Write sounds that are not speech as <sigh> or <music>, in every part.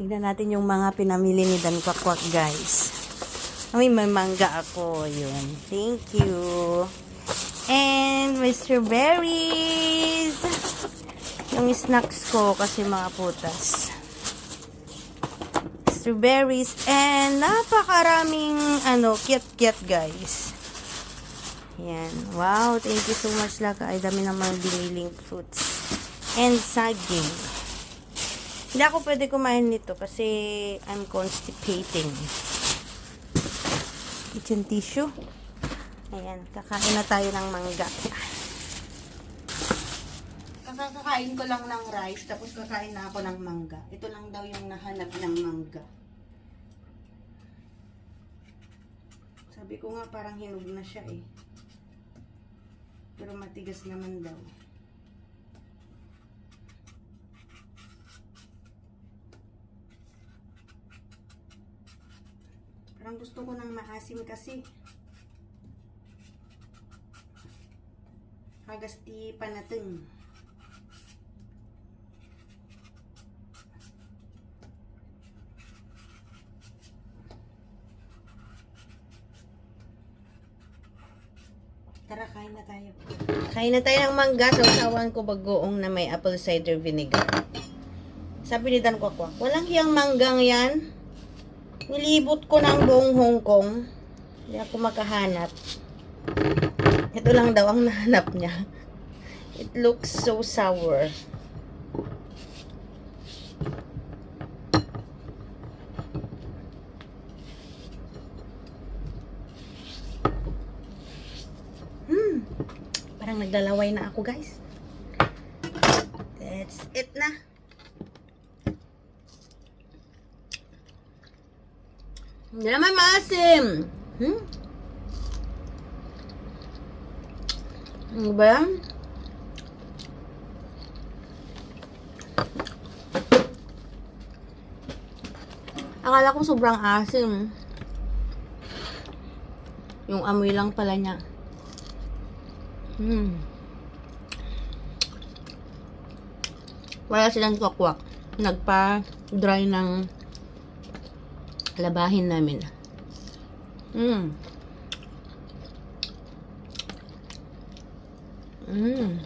Tingnan natin yung mga pinamili ni Dan Kwakwak, guys. May may mangga ako. Yun. Thank you. And may strawberries. Yung snacks ko kasi mga putas. Strawberries. And napakaraming ano, kit-kit, guys. Yan. Wow, thank you so much, Laka. Ay, dami naman biniling fruits. And saging. Hindi ako pwede kumain nito kasi I'm constipating. Kitchen tissue. Ayan, kakain na tayo ng mangga. Kakakain ko lang ng rice, tapos kakain na ako ng mangga. Ito lang daw yung nahanap ng mangga. Sabi ko nga parang hinog na siya eh. Pero matigas naman daw. Parang gusto ko ng maasim kasi. Hagasti panateng. Tara, kain na tayo. Kain na tayo ng mangga sa usawan ko bagoong na may apple cider vinegar. Sabi ni Dan Kwakwak, walang hiyang manggang yan. Nilibot ko ng buong Hong Kong. Hindi ako makahanap. Ito lang daw ang <laughs> nahanap niya. It looks so sour. Hmm. Parang naglalaway na ako, guys. That's it na. Hindi naman maasim. Hmm? Ano? Akala ko sobrang asim. Yung amoy lang pala niya. Hmm. Wala silang kwakwak. Nagpa-dry ng labahin namin. Mm. Mm.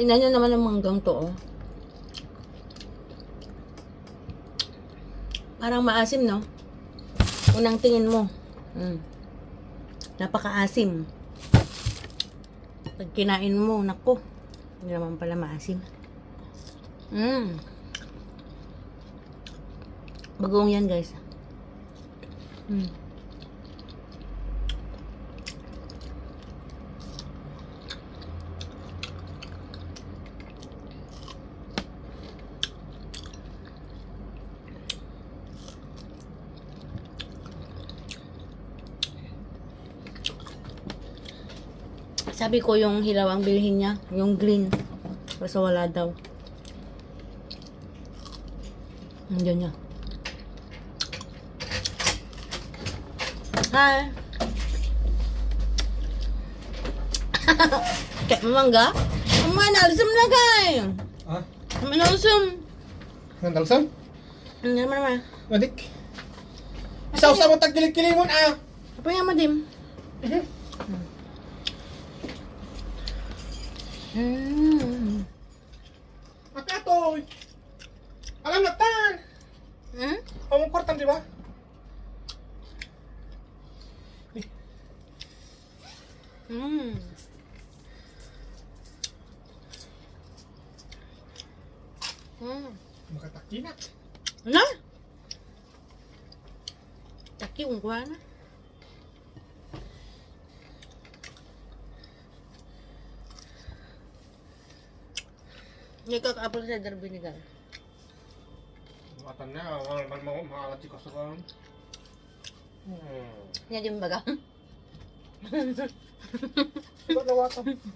Tingnan nyo naman ang manggang to, oh. Parang maasim, no? Unang tingin mo. Mm. Napakaasim. Pag kinain mo, nako. Hindi naman pala maasim. Mm. Bagoong yan, guys. Mm. Sabi ko yung hilaw ang bilhin niya, yung green. Kasi wala daw. Nandiyan niya. Hi! <laughs> Kaya mamangga? Umay, nalisam na kay! Ah, Manalisam! ang dalsam? Ano naman naman? Madik. Isa-usa mo tagkilig-kilimon ah. Apa yang madim? Mhm. Hmm. Makatoy. Alam na tan. Hmm? Ang kwartan di ba? Hmm. Hmm. Makataki na. Na? Taki ungguan na. Matan na, wala man mo maalat ko sa kan. Hmm. Hindi din baga. Diba nawatan? <laughs>